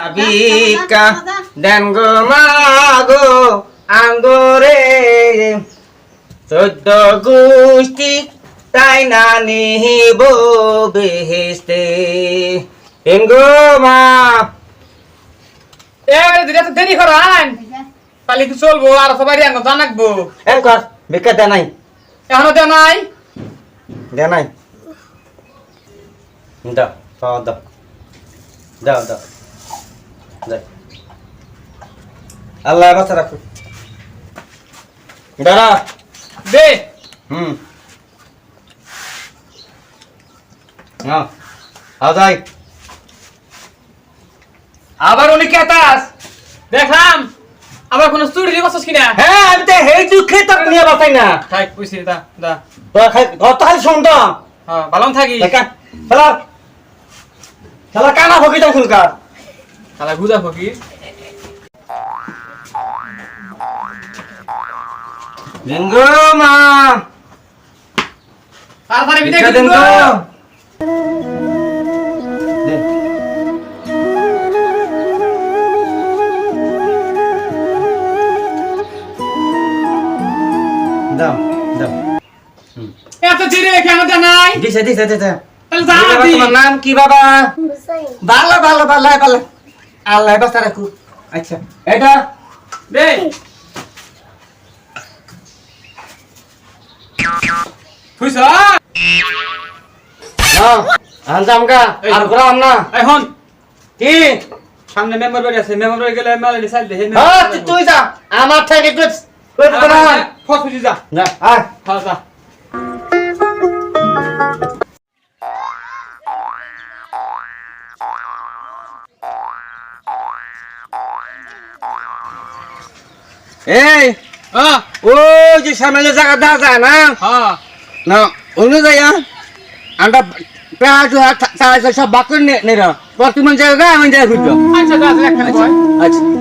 Abika dan gomago andore চোদ্দ গোষ্ঠী তাই bo নিহিব বেহেস্তে মা এবারে দিলে তো দেরি কি চলবো আর সবাই আঙ্গ জানাকবো এন কর বেকার দে নাই। এখনও দেও নাই? দে নাই। দাও পাওয়া দাও। দাও দাও। আল্লাহ বাচ্চা রাখো। দাঁড়া। দে। হুম। হ্যাঁ যাই। আবার উনি কেতাস দেখলাম। আবার কোন চুরি বসছিস কিনা? হ্যাঁ আমি তো হেই দুঃখে তোর নিয়ে বাতাই না। থাক পুষি দা দা। তোর খাই কত খালি শুনতো। হ্যাঁ ভালো থাকি। দেখা খেলা খেলা কানা ভকি যাও খুলকার তাহলে গুজা ফকির। লিঙ্গো মা। তারপরে বিদায় তো দেন। দাও দাও। এত চিরে কেন জানাই দিছে দিছে দিছে। তাহলে যা দি তোমার নাম কি বাবা? ভালো ভালো ভালো ভালো আল্লাহ বাস্তা রাখু আচ্ছা এটা? দে। ফুইছ না আনজাম গা আর ঘোরাম না। এখন কি? সামনে মেম্বার বাড়ি আছে মেম্বার বাড়ি গেলে মেলালি সাইড দেখে হ্যাঁ তুই- যা আমার থেকে কই কই না ফুসি যা যা আয় হ্যাঁ যা এই ও যে সামনে জায়গা দা যায় না? না অন্য জায়গা? আমরা চাষ সব বাকর নে নে প্রতিমন জায়গা আমি খুঁজছো আচ্ছা আচ্ছা।